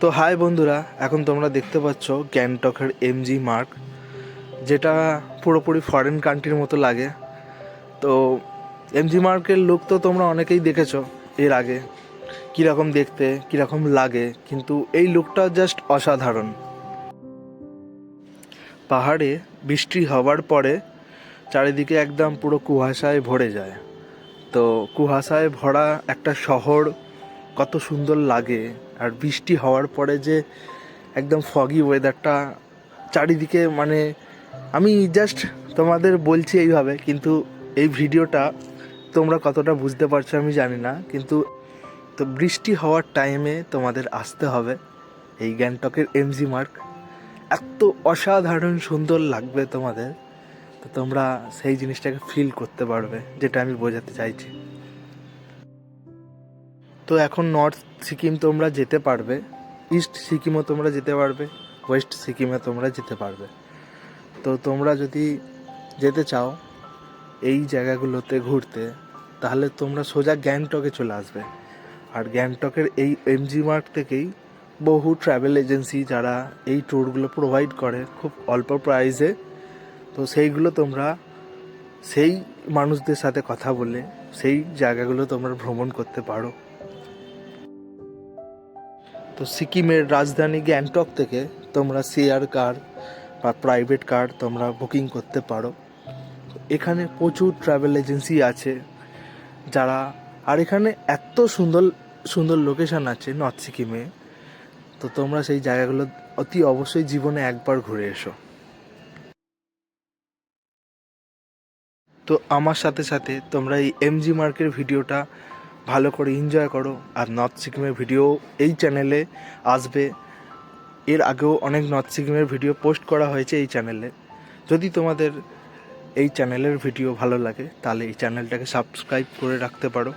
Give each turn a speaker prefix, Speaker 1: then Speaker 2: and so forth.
Speaker 1: তো হাই বন্ধুরা, এখন তোমরা দেখতে পাচ্ছ গ্যাংটকের এমজি মার্ক যেটা পুরোপুরি ফরেন কান্ট্রির মতো লাগে। তো এমজি মার্কের লুক তো তোমরা অনেকেই দেখেছ এর আগে, কীরকম দেখতে, কীরকম লাগে, কিন্তু এই লুকটা জাস্ট অসাধারণ। পাহাড়ে বৃষ্টি হওয়ার পরে চারিদিকে একদম পুরো কুয়াশায় ভরে যায়। তো কুয়াশায় ভরা একটা শহর কত সুন্দর লাগে। আর বৃষ্টি হওয়ার পরে যে একদম ফগি ওয়েদারটা চারিদিকে মানে আমি জাস্ট তোমাদের বলছি এইভাবে, কিন্তু এই ভিডিওটা তোমরা কতটা বুঝতে পারছ আমি জানি না, কিন্তু তো বৃষ্টি হওয়ার টাইমে তোমাদের আসতে হবে এই গ্যাংটকের এমজি মার্ক এত অসাধারণ সুন্দর লাগবে তোমাদের, তো তোমরা সেই জিনিসটাকে ফিল করতে পারবে, যেটা আমি বোঝাতে চাইছি। তো এখন নর্থ সিকিম তোমরা যেতে পারবে ইস্ট সিকিমও তোমরা যেতে পারবে ওয়েস্ট সিকিমে তোমরা যেতে পারবে। তো তোমরা যদি যেতে চাও এই জায়গাগুলোতে ঘুরতে, তাহলে তোমরা সোজা গ্যাংটকে চলে আসবে। আর গ্যাংটকের এই এমজি মার্ক থেকেই বহু ট্রাভেল এজেন্সি যারা এই ট্যুরগুলো প্রোভাইড করে খুব অল্প প্রাইসে তো সেইগুলো তোমরা সেই মানুষদের সাথে কথা বলে সেই জায়গাগুলো তোমরা ভ্রমণ করতে পারো। তো সিকিমের রাজধানী গ্যাংটক থেকে তোমরা শেয়ার কার বা প্রাইভেট কার তোমরা বুকিং করতে পারো। এখানে প্রচুর ট্রাভেল এজেন্সি আছে যারা, আর এখানে এত সুন্দর সুন্দর লোকেশন আছে নর্থ সিকিমে। তো তোমরা সেই জায়গাগুলো অতি অবশ্যই জীবনে একবার ঘুরে এসো। তো আমার সাথে সাথে তোমরা এই এমজি মার্কের ভিডিওটা ভালো করে এনজয় করো আর নর্থ সিকিমের ভিডিও এই চ্যানেলে আসবে। এর আগেও অনেক নর্থ সিকিমের ভিডিও পোস্ট করা হয়েছে এই চ্যানেলে যদি তোমাদের এই চ্যানেলের ভিডিও ভালো লাগে, তাহলে এই চ্যানেলটাকে সাবস্ক্রাইব করে রাখতে পারো।